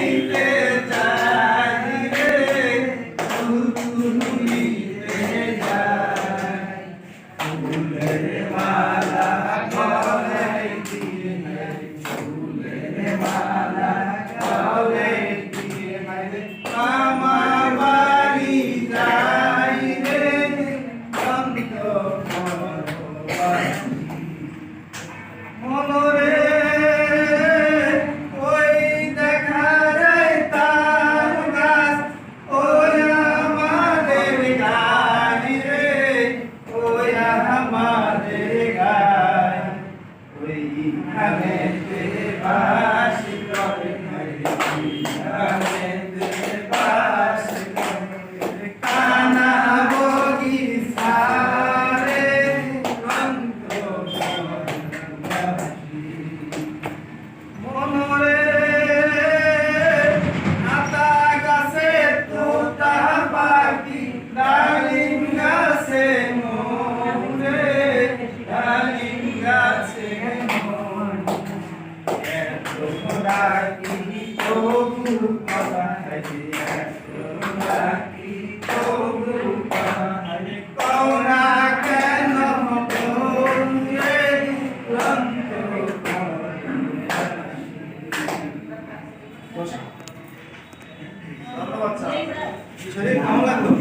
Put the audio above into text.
Amen. Amén. বসা বাচ্চা শরীর ভালো লাগলো